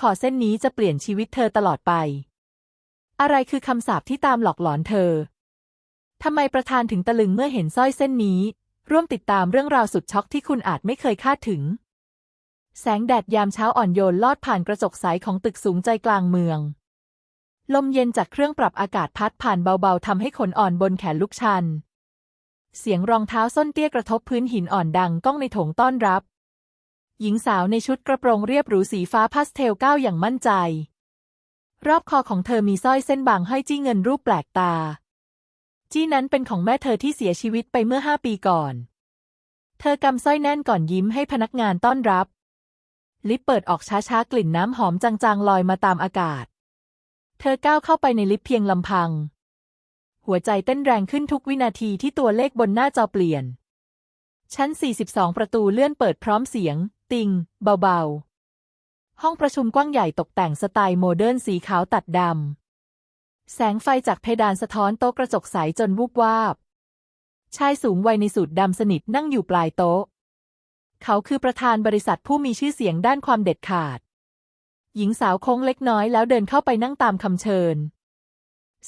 คอเส้นนี้จะเปลี่ยนชีวิตเธอตลอดไป อะไรคือคำสาปที่ตามหลอกหลอนเธอ ทำไมประธานถึงตะลึงเมื่อเห็นสร้อยเส้นนี้ ร่วมติดตามเรื่องราวสุดช็อกที่คุณอาจไม่เคยคาดถึง แสงแดดยามเช้าอ่อนโยนลอดผ่านกระจกใสของตึกสูงใจกลางเมือง ลมเย็นจากเครื่องปรับอากาศพัดผ่านเบาๆทำให้ขนอ่อนบนแขนลุกชัน เสียงรองเท้าส้นเตี้ยกระทบพื้นหินอ่อนดังก้องในโถงต้อนรับ หญิงสาวในชุดกระโปรงเรียบหรูสีฟ้าพาสเทลก้าวอย่างมั่นใจ รอบคอของเธอมีสร้อยเส้นบางห้อยจี้เงินรูปแปลกตา จี้นั้นเป็นของแม่เธอที่เสียชีวิตไปเมื่อห้าปีก่อน เธอกำสร้อยแน่นก่อนยิ้มให้พนักงานต้อนรับ ลิฟต์เปิดออกช้าๆกลิ่นน้ำหอมจางๆลอยมาตามอากาศ เธอก้าวเข้าไปในลิฟต์เพียงลำพัง หัวใจเต้นแรงขึ้นทุกวินาทีที่ตัวเลขบนหน้าจอเปลี่ยน ชั้น 42 ประตูเลื่อนเปิดพร้อมเสียง ติง เบาๆ ห้องประชุมกว้างใหญ่ตกแต่งสไตล์โมเดิร์นสีขาวตัดดำ แสงไฟจากเพดานสะท้อนโต๊ะกระจกใสจนวูบวาบ ชายสูงวัยในสูทดำสนิทนั่งอยู่ปลายโต๊ะ เขาคือประธานบริษัทผู้มีชื่อเสียงด้านความเด็ดขาด หญิงสาวโค้งเล็กน้อยแล้วเดินเข้าไปนั่งตามคำเชิญ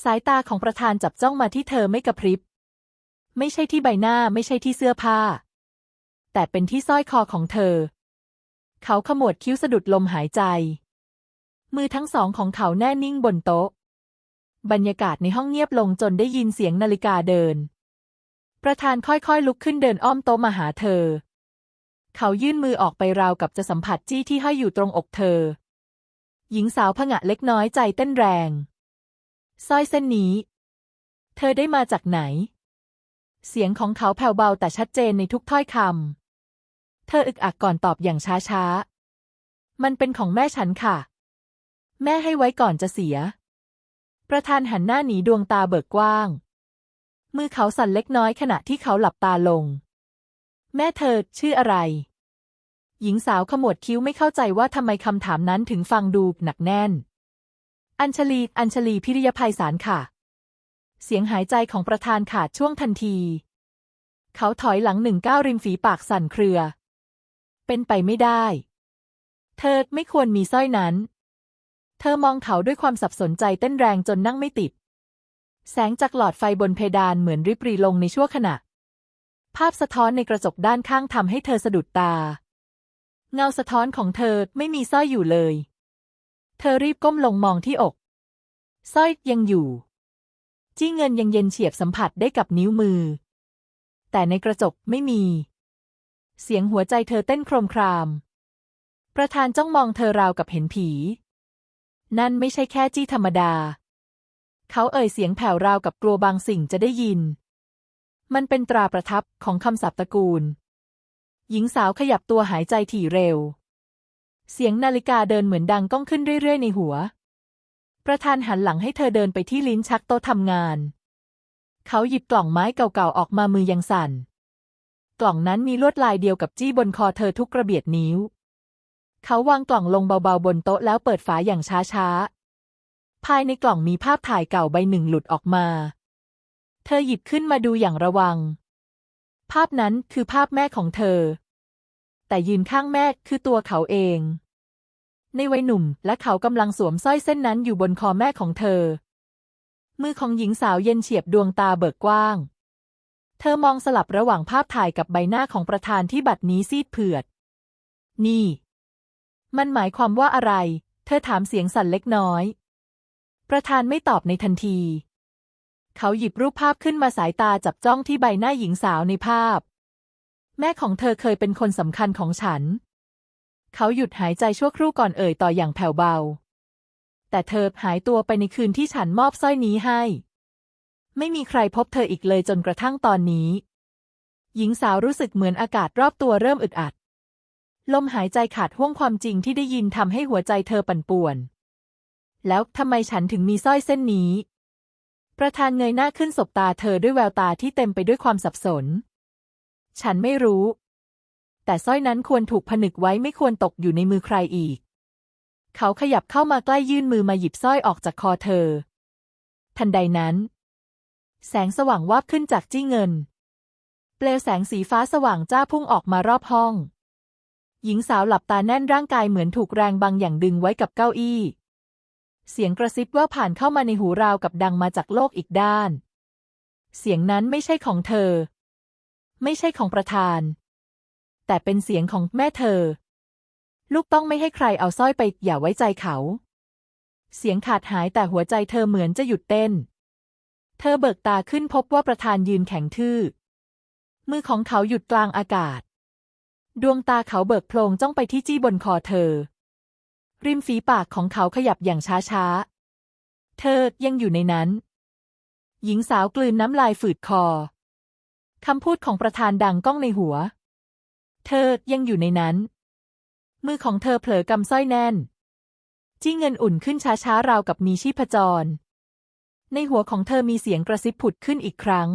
สายตาของประธานจับจ้องมาที่เธอไม่กระพริบ ไม่ใช่ที่ใบหน้าไม่ใช่ที่เสื้อผ้า แต่เป็นที่สร้อยคอของเธอ เขาขมวดคิ้วสะดุดลมหายใจ มือทั้งสองของเขาแน่นิ่งบนโต๊ะ บรรยากาศในห้องเงียบลงจนได้ยินเสียงนาฬิกาเดิน ประธานค่อยๆลุกขึ้นเดินอ้อมโต๊ะมาหาเธอ เขายื่นมือออกไปราวกับจะสัมผัสจี้ที่ห้อยอยู่ตรงอกเธอ หญิงสาวผงะเล็กน้อยใจเต้นแรงสร้อยเส้นนี้ เธอได้มาจากไหน เสียงของเขาแผ่วเบาแต่ชัดเจนในทุกถ้อยคำ เธออึกอักก่อนตอบอย่างช้าๆ มันเป็นของแม่ฉันค่ะ แม่ให้ไว้ก่อนจะเสีย ประธานหันหน้าหนีดวงตาเบิกกว้าง มือเขาสั่นเล็กน้อยขณะที่เขาหลับตาลง แม่เธอชื่ออะไร หญิงสาวขมวดคิ้วไม่เข้าใจว่าทำไมคำถามนั้นถึงฟังดูหนักแน่น อัญชลี อัญชลีพิริยภัยสารค่ะ เสียงหายใจของประธานขาดช่วงทันที เขาถอยหลังหนึ่งก้าวริมฝีปากสั่นเครือ เป็นไปไม่ได้ เธอไม่ควรมีสร้อยนั้น เธอมองเขาด้วยความสับสนใจเต้นแรงจนนั่งไม่ติด แสงจากหลอดไฟบนเพดานเหมือนริบรีลงในชั่วขณะ ภาพสะท้อนในกระจกด้านข้างทำให้เธอสะดุดตา เงาสะท้อนของเธอไม่มีสร้อยอยู่เลย เธอรีบก้มลงมองที่อก สร้อยยังอยู่ จี้เงินยังเย็นเฉียบสัมผัสได้กับนิ้วมือ แต่ในกระจกไม่มี เสียงหัวใจเธอเต้นโครมคราม ประธานจ้องมองเธอราวกับเห็นผี นั่นไม่ใช่แค่จี้ธรรมดา เขาเอ่ยเสียงแผ่วราวกับกลัวบางสิ่งจะได้ยิน มันเป็นตราประทับของคำศัพท์ตระกูล หญิงสาวขยับตัวหายใจถี่เร็ว เสียงนาฬิกาเดินเหมือนดังก้องขึ้นเรื่อยๆในหัว ประธานหันหลังให้เธอเดินไปที่ลิ้นชักโต๊ะทำงาน เขาหยิบกล่องไม้เก่าๆออกมามือยังสั่น กล่องนั้นมีลวดลายเดียวกับจี้บนคอเธอทุกกระเบียดนิ้ว เขาวางกล่องลงเบาๆบนโต๊ะแล้วเปิดฝาอย่างช้าๆ ภายในกล่องมีภาพถ่ายเก่าใบหนึ่งหลุดออกมา เธอหยิบขึ้นมาดูอย่างระวัง ภาพนั้นคือภาพแม่ของเธอ แต่ยืนข้างแม่คือตัวเขาเอง ในวัยหนุ่มและเขากำลังสวมสร้อยเส้นนั้นอยู่บนคอแม่ของเธอ มือของหญิงสาวเย็นเฉียบดวงตาเบิกกว้าง เธอมองสลับระหว่างภาพถ่ายกับใบหน้าของประธานที่บัดนี้ซีดเผือด นี่ มันหมายความว่าอะไร เธอถามเสียงสั่นเล็กน้อย ประธานไม่ตอบในทันที เขาหยิบรูปภาพขึ้นมาสายตาจับจ้องที่ใบหน้าหญิงสาวในภาพ แม่ของเธอเคยเป็นคนสำคัญของฉัน เขาหยุดหายใจชั่วครู่ก่อนเอ่ยต่ออย่างแผ่วเบา แต่เธอหายตัวไปในคืนที่ฉันมอบสร้อยนี้ให้ ไม่มีใครพบเธออีกเลยจนกระทั่งตอนนี้ หญิงสาวรู้สึกเหมือนอากาศรอบตัวเริ่มอึดอัด ลมหายใจขาดห่วงความจริงที่ได้ยินทำให้หัวใจเธอปั่นป่วน แล้วทำไมฉันถึงมีสร้อยเส้นนี้ ประธานเงยหน้าขึ้นสบตาเธอด้วยแววตาที่เต็มไปด้วยความสับสน ฉันไม่รู้ แต่สร้อยนั้นควรถูกผนึกไว้ไม่ควรตกอยู่ในมือใครอีก เขาขยับเข้ามาใกล้ยื่นมือมาหยิบสร้อยออกจากคอเธอทันใดนั้น แสงสว่างวาบขึ้นจากจี้เงิน เปลวแสงสีฟ้าสว่างจ้าพุ่งออกมารอบห้อง หญิงสาวหลับตาแน่นร่างกายเหมือนถูกแรงบางอย่างดึงไว้กับเก้าอี้ เสียงกระซิบว่าผ่านเข้ามาในหูราวกับดังมาจากโลกอีกด้าน เสียงนั้นไม่ใช่ของเธอ ไม่ใช่ของประธาน แต่เป็นเสียงของแม่เธอ ลูกต้องไม่ให้ใครเอาสร้อยไปอย่าไว้ใจเขา เสียงขาดหายแต่หัวใจเธอเหมือนจะหยุดเต้น เธอเบิกตาขึ้นพบว่าประธานยืนแข็งทื่อ มือของเขาหยุดกลางอากาศ ดวงตาเขาเบิกโพลงจ้องไปที่จี้บนคอเธอ ริมฝีปากของเขาขยับอย่างช้าๆ เธอยังอยู่ในนั้น หญิงสาวกลืนน้ำลายฝืดคอ คำพูดของประธานดังก้องในหัว เธอยังอยู่ในนั้น มือของเธอเผลอกำสร้อยแน่น จี้เงินอุ่นขึ้นช้าๆราวกับมีชีพจร ในหัวของเธอมีเสียงกระซิบผุดขึ้นอีกครั้ง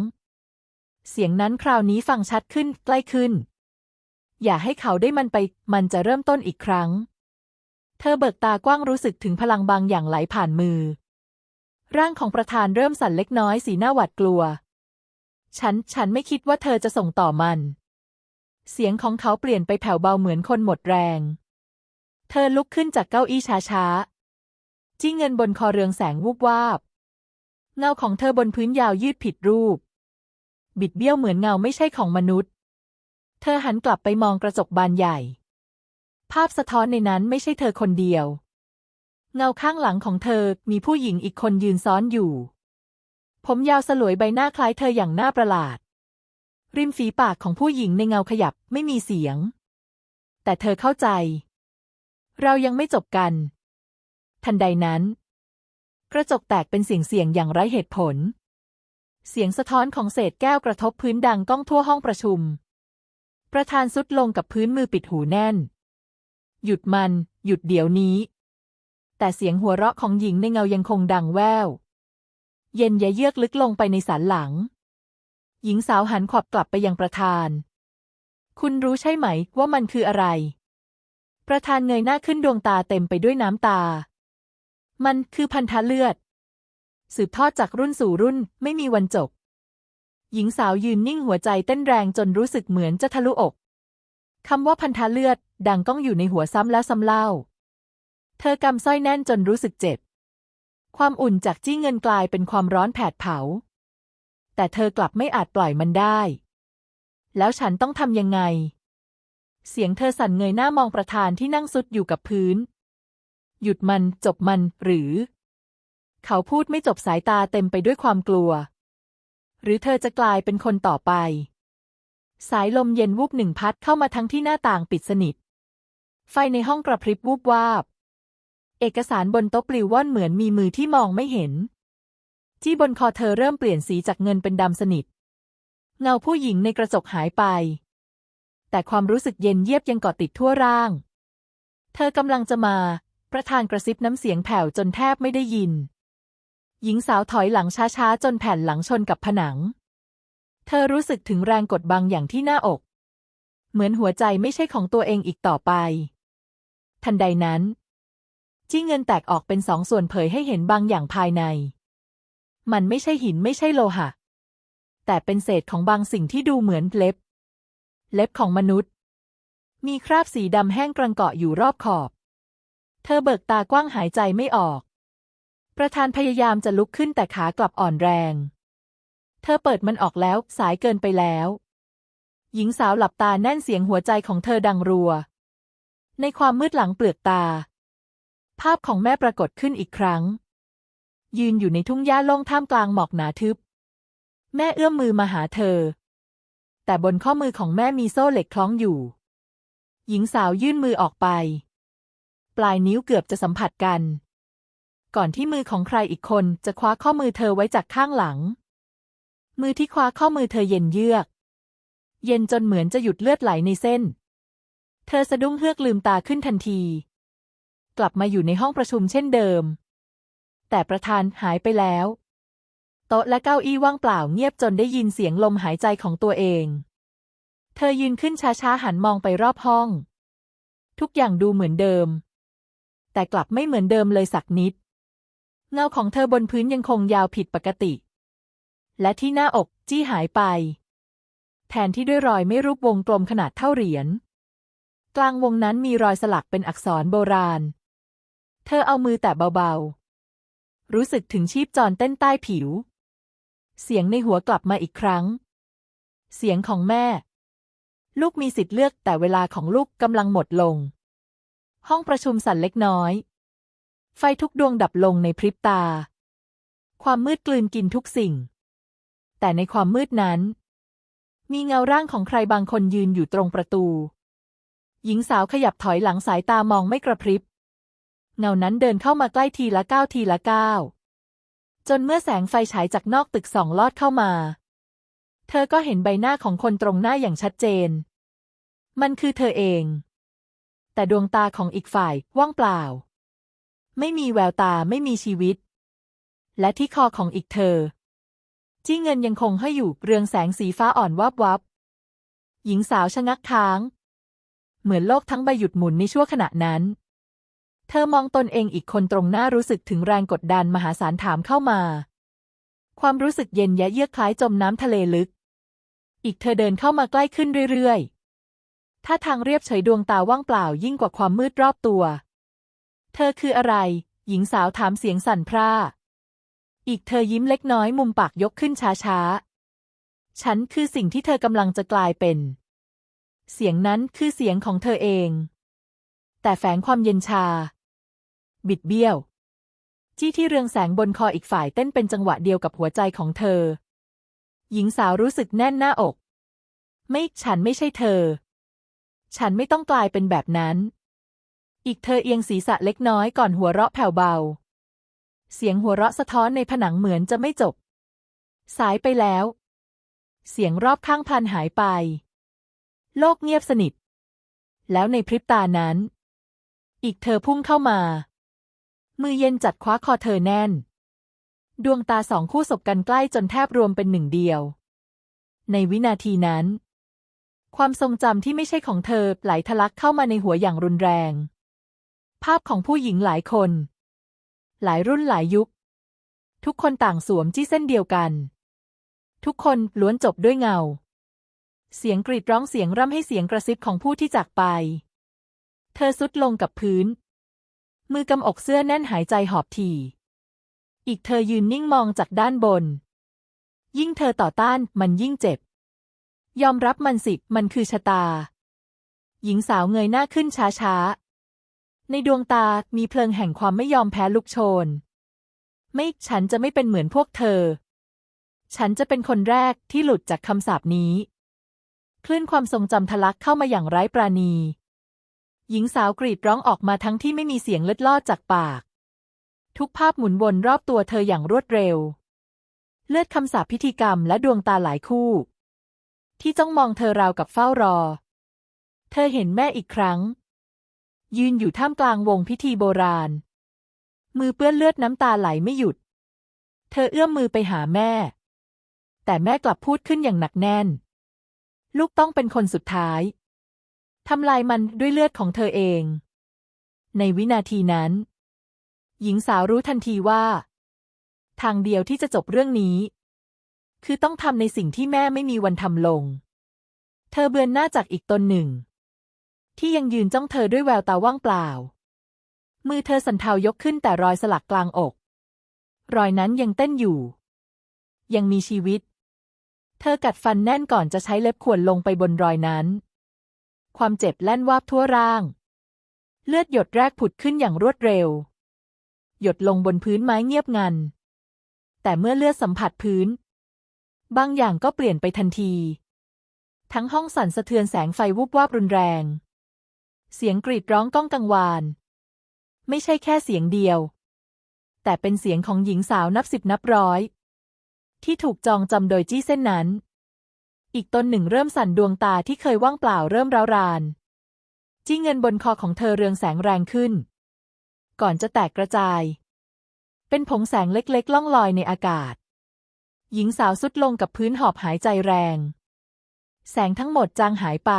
เสียงนั้นคราวนี้ฟังชัดขึ้นใกล้ขึ้น อย่าให้เขาได้มันไป มันจะเริ่มต้นอีกครั้ง เธอเบิกตากว้างรู้สึกถึงพลังบางอย่างไหลผ่านมือ ร่างของประธานเริ่มสั่นเล็กน้อยสีหน้าหวาดกลัว ฉัน ฉันไม่คิดว่าเธอจะส่งต่อมัน เสียงของเขาเปลี่ยนไปแผ่วเบาเหมือนคนหมดแรง เธอลุกขึ้นจากเก้าอี้ช้าๆ จี้เงินบนคอเรืองแสงวูบวาบ เงาของเธอบนพื้นยาวยืดผิดรูป บิดเบี้ยวเหมือนเงาไม่ใช่ของมนุษย์ เธอหันกลับไปมองกระจกบานใหญ่ ภาพสะท้อนในนั้นไม่ใช่เธอคนเดียว เงาข้างหลังของเธอมีผู้หญิงอีกคนยืนซ้อนอยู่ ผมยาวสลวยใบหน้าคล้ายเธออย่างน่าประหลาด ริมฝีปากของผู้หญิงในเงาขยับไม่มีเสียง แต่เธอเข้าใจ เรายังไม่จบกัน ทันใดนั้น กระจกแตกเป็นเสียงเสียงอย่างไร้เหตุผล เสียงสะท้อนของเศษแก้วกระทบพื้นดังก้องทั่วห้องประชุม ประธานสุดลงกับพื้นมือปิดหูแน่น หยุดมัน หยุดเดี๋ยวนี้ แต่เสียงหัวเราะของหญิงในเงายังคงดังแว่ว เย็นยะเยือกลึกลงไปในสันหลัง หญิงสาวหันขวับกลับไปยังประธาน คุณรู้ใช่ไหมว่ามันคืออะไร ประธานเงยหน้าขึ้นดวงตาเต็มไปด้วยน้ำตา มันคือพันธะเลือด สืบทอดจากรุ่นสู่รุ่นไม่มีวันจบ หญิงสาวยืนนิ่งหัวใจเต้นแรงจนรู้สึกเหมือนจะทะลุอกคำว่าพันธะเลือด ดังก้องอยู่ในหัวซ้ำแล้วซ้ำเล่า เธอกำสร้อยแน่นจนรู้สึกเจ็บ ความอุ่นจากจี้เงินกลายเป็นความร้อนแผดเผา แต่เธอกลับไม่อาจปล่อยมันได้ แล้วฉันต้องทำยังไง เสียงเธอสั่นเงยหน้ามองประธานที่นั่งซุดอยู่กับพื้น หยุดมันจบมัน หรือ เขาพูดไม่จบสายตาเต็มไปด้วยความกลัว หรือเธอจะกลายเป็นคนต่อไป สายลมเย็นวูบหนึ่งพัดเข้ามาทั้งที่หน้าต่างปิดสนิท ไฟในห้องกระพริบวูบวาบ เอกสารบนโต๊ะปลิวว่อนเหมือนมีมือที่มองไม่เห็น ที่บนคอเธอเริ่มเปลี่ยนสีจากเงินเป็นดำสนิท เงาผู้หญิงในกระจกหายไป แต่ความรู้สึกเย็นเยียบยังเกาะติดทั่วร่าง เธอกำลังจะมา ประธานกระซิบน้ำเสียงแผ่วจนแทบไม่ได้ยิน หญิงสาวถอยหลังช้าๆ จนแผ่นหลังชนกับผนัง เธอรู้สึกถึงแรงกดบางอย่างที่หน้าอก เหมือนหัวใจไม่ใช่ของตัวเองอีกต่อไป ทันใดนั้น จี้เงินแตกออกเป็นสองส่วนเผยให้เห็นบางอย่างภายใน มันไม่ใช่หินไม่ใช่โลหะ แต่เป็นเศษของบางสิ่งที่ดูเหมือนเล็บ เล็บของมนุษย์ มีคราบสีดำแห้งกรังเกาะอยู่รอบขอบ เธอเบิกตากว้างหายใจไม่ออก ประธานพยายามจะลุกขึ้นแต่ขากลับอ่อนแรง เธอเปิดมันออกแล้วสายเกินไปแล้ว หญิงสาวหลับตาแน่นเสียงหัวใจของเธอดังรัว ในความมืดหลังเปลือกตา ภาพของแม่ปรากฏขึ้นอีกครั้ง ยืนอยู่ในทุ่งหญ้าโล่งท่ามกลางหมอกหนาทึบ แม่เอื้อมมือมาหาเธอ แต่บนข้อมือของแม่มีโซ่เหล็กคล้องอยู่ หญิงสาวยื่นมือออกไป ปลายนิ้วเกือบจะสัมผัสกัน ก่อนที่มือของใครอีกคนจะคว้าข้อมือเธอไว้จากข้างหลัง มือที่คว้าข้อมือเธอเย็นเยือก เย็นจนเหมือนจะหยุดเลือดไหลในเส้น เธอสะดุ้งเฮือกลืมตาขึ้นทันที กลับมาอยู่ในห้องประชุมเช่นเดิม แต่ประธานหายไปแล้ว โต๊ะและเก้าอี้ว่างเปล่าเงียบจนได้ยินเสียงลมหายใจของตัวเองเธอยืนขึ้นช้าๆหันมองไปรอบห้อง ทุกอย่างดูเหมือนเดิม แต่กลับไม่เหมือนเดิมเลยสักนิด เงาของเธอบนพื้นยังคงยาวผิดปกติ และที่หน้าอกจี้หายไป แทนที่ด้วยรอยไม่รูปวงกลมขนาดเท่าเหรียญ กลางวงนั้นมีรอยสลักเป็นอักษรโบราณ เธอเอามือแตะเบาๆ รู้สึกถึงชีพจรเต้นใต้ผิว เสียงในหัวกลับมาอีกครั้ง เสียงของแม่ ลูกมีสิทธิ์เลือกแต่เวลาของลูกกำลังหมดลง ห้องประชุมสั่นเล็กน้อย ไฟทุกดวงดับลงในพริบตา ความมืดกลืนกินทุกสิ่ง แต่ในความมืดนั้น มีเงาร่างของใครบางคนยืนอยู่ตรงประตู หญิงสาวขยับถอยหลังสายตามองไม่กระพริบ เงานั้นเดินเข้ามาใกล้ทีละก้าวทีละก้าวจนเมื่อแสงไฟฉายจากนอกตึกสองลอดเข้ามา เธอก็เห็นใบหน้าของคนตรงหน้าอย่างชัดเจน มันคือเธอเอง แต่ดวงตาของอีกฝ่ายว่างเปล่า ไม่มีแววตาไม่มีชีวิต และที่คอของอีกเธอ จี้เงินยังคงให้อยู่เรืองแสงสีฟ้าอ่อนวับวับ หญิงสาวชะงักค้าง เหมือนโลกทั้งใบหยุดหมุนในชั่วขณะนั้น เธอมองตนเองอีกคนตรงหน้ารู้สึกถึงแรงกดดันมหาศาลถามเข้ามา ความรู้สึกเย็นแยะเยือกคล้ายจมน้ำทะเลลึก อีกเธอเดินเข้ามาใกล้ขึ้นเรื่อยๆ ถ้าทางเรียบเฉยดวงตาว่างเปล่ายิ่งกว่าความมืดรอบตัว เธอคืออะไร หญิงสาวถามเสียงสั่นพร่า อีกเธอยิ้มเล็กน้อยมุมปากยกขึ้นช้าๆ ฉันคือสิ่งที่เธอกำลังจะกลายเป็น เสียงนั้นคือเสียงของเธอเอง แต่แฝงความเย็นชา บิดเบี้ยวจี้ที่เรืองแสงบนคออีกฝ่ายเต้นเป็นจังหวะเดียวกับหัวใจของเธอ หญิงสาวรู้สึกแน่นหน้าอก ไม่ฉันไม่ใช่เธอ ฉันไม่ต้องกลายเป็นแบบนั้น อีกเธอเอียงศีรษะเล็กน้อยก่อนหัวเราะแผ่วเบา เสียงหัวเราะสะท้อนในผนังเหมือนจะไม่จบ สายไปแล้ว เสียงรอบข้างพลันหายไป โลกเงียบสนิท แล้วในพริบตานั้น อีกเธอพุ่งเข้ามา มือเย็นจัดคว้าคอเธอแน่น ดวงตาสองคู่สบกันใกล้จนแทบรวมเป็นหนึ่งเดียว ในวินาทีนั้น ความทรงจำที่ไม่ใช่ของเธอไหลทะลักเข้ามาในหัวอย่างรุนแรง ภาพของผู้หญิงหลายคน หลายรุ่นหลายยุค ทุกคนต่างสวมจี้เส้นเดียวกัน ทุกคนล้วนจบด้วยเงา เสียงกรีดร้องเสียงร่ำให้เสียงกระซิบของผู้ที่จากไป เธอสุดลงกับพื้น มือกำอกเสื้อแน่นหายใจหอบถี่อีกเธอยืนนิ่งมองจากด้านบน ยิ่งเธอต่อต้านมันยิ่งเจ็บ ยอมรับมันสิ มันคือชะตา หญิงสาวเงยหน้าขึ้นช้าๆ ในดวงตามีเพลิงแห่งความไม่ยอมแพ้ลุกโชน ไม่ฉันจะไม่เป็นเหมือนพวกเธอ ฉันจะเป็นคนแรกที่หลุดจากคำสาปนี้ คลื่นความทรงจำทะลักเข้ามาอย่างไร้ปราณี หญิงสาวกรีดร้องออกมาทั้งที่ไม่มีเสียงเล็ดลอดจากปาก ทุกภาพหมุนวนรอบตัวเธออย่างรวดเร็ว เลือดคำสาปพิธีกรรมและดวงตาหลายคู่ ที่จ้องมองเธอราวกับเฝ้ารอ เธอเห็นแม่อีกครั้ง ยืนอยู่ท่ามกลางวงพิธีโบราณ มือเปื้อนเลือดน้ำตาไหลไม่หยุด เธอเอื้อมมือไปหาแม่ แต่แม่กลับพูดขึ้นอย่างหนักแน่น ลูกต้องเป็นคนสุดท้ายทำลายมันด้วยเลือดของเธอเอง ในวินาทีนั้น หญิงสาวรู้ทันทีว่า ทางเดียวที่จะจบเรื่องนี้ คือต้องทำในสิ่งที่แม่ไม่มีวันทำลง เธอเบือนหน้าจากอีกตนหนึ่ง ที่ยังยืนจ้องเธอด้วยแววตาว่างเปล่า มือเธอสันเทายกขึ้นแต่รอยสลักกลางอก รอยนั้นยังเต้นอยู่ ยังมีชีวิต เธอกัดฟันแน่นก่อนจะใช้เล็บข่วนลงไปบนรอยนั้น ความเจ็บแล่นวาบทั่วร่าง เลือดหยดแรกผุดขึ้นอย่างรวดเร็ว หยดลงบนพื้นไม้เงียบงัน แต่เมื่อเลือดสัมผัสพื้น บางอย่างก็เปลี่ยนไปทันที ทั้งห้องสั่นสะเทือนแสงไฟวุบวาบรุนแรง เสียงกรีดร้องก้องกังวาน ไม่ใช่แค่เสียงเดียว แต่เป็นเสียงของหญิงสาวนับสิบนับร้อย ที่ถูกจองจำโดยจี้เส้นนั้น อีกตนหนึ่งเริ่มสั่นดวงตาที่เคยว่างเปล่าเริ่มร้าวราน จี้เงินบนคอของเธอเรืองแสงแรงขึ้น ก่อนจะแตกกระจาย เป็นผงแสงเล็กๆ ล่องลอยในอากาศ หญิงสาวสุดลงกับพื้นหอบหายใจแรง แสงทั้งหมดจางหายไป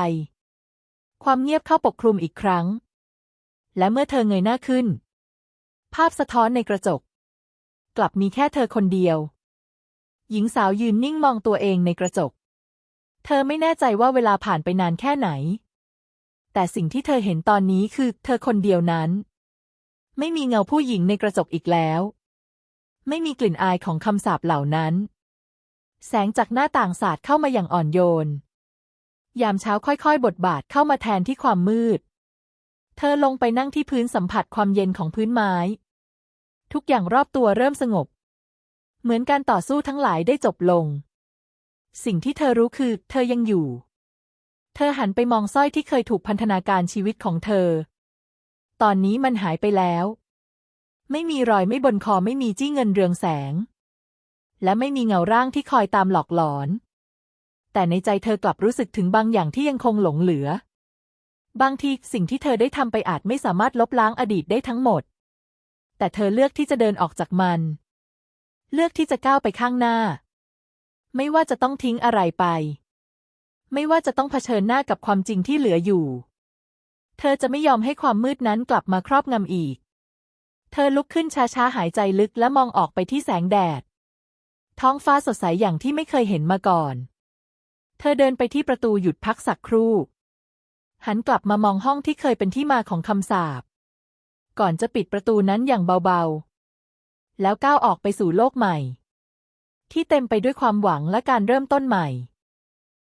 ความเงียบเข้าปกคลุมอีกครั้ง และเมื่อเธอเงยหน้าขึ้น ภาพสะท้อนในกระจก กลับมีแค่เธอคนเดียว หญิงสาวยืนนิ่งมองตัวเองในกระจก เธอไม่แน่ใจว่าเวลาผ่านไปนานแค่ไหน แต่สิ่งที่เธอเห็นตอนนี้คือเธอคนเดียวนั้น ไม่มีเงาผู้หญิงในกระจกอีกแล้ว ไม่มีกลิ่นอายของคำสาปเหล่านั้น แสงจากหน้าต่างสาดเข้ามาอย่างอ่อนโยน ยามเช้าค่อยๆ บทบาทเข้ามาแทนที่ความมืด เธอลงไปนั่งที่พื้นสัมผัสความเย็นของพื้นไม้ ทุกอย่างรอบตัวเริ่มสงบ เหมือนการต่อสู้ทั้งหลายได้จบลง สิ่งที่เธอรู้คือ เธอยังอยู่ เธอหันไปมองสร้อยที่เคยถูกพันธนาการชีวิตของเธอ ตอนนี้มันหายไปแล้ว ไม่มีรอยไม่บนคอไม่มีจี้เงินเรืองแสง และไม่มีเงาร่างที่คอยตามหลอกหลอน แต่ในใจเธอกลับรู้สึกถึงบางอย่างที่ยังคงหลงเหลือ บางทีสิ่งที่เธอได้ทำไปอาจไม่สามารถลบล้างอดีตได้ทั้งหมด แต่เธอเลือกที่จะเดินออกจากมัน เลือกที่จะก้าวไปข้างหน้า ไม่ว่าจะต้องทิ้งอะไรไป ไม่ว่าจะต้องเผชิญหน้ากับความจริงที่เหลืออยู่ เธอจะไม่ยอมให้ความมืดนั้นกลับมาครอบงำอีก เธอลุกขึ้นช้าๆหายใจลึกและมองออกไปที่แสงแดด ท้องฟ้าสดใสอย่างที่ไม่เคยเห็นมาก่อน เธอเดินไปที่ประตูหยุดพักสักครู่ หันกลับมามองห้องที่เคยเป็นที่มาของคำสาป ก่อนจะปิดประตูนั้นอย่างเบาๆ แล้วก้าวออกไปสู่โลกใหม่ ที่เต็มไปด้วยความหวังและการเริ่มต้นใหม่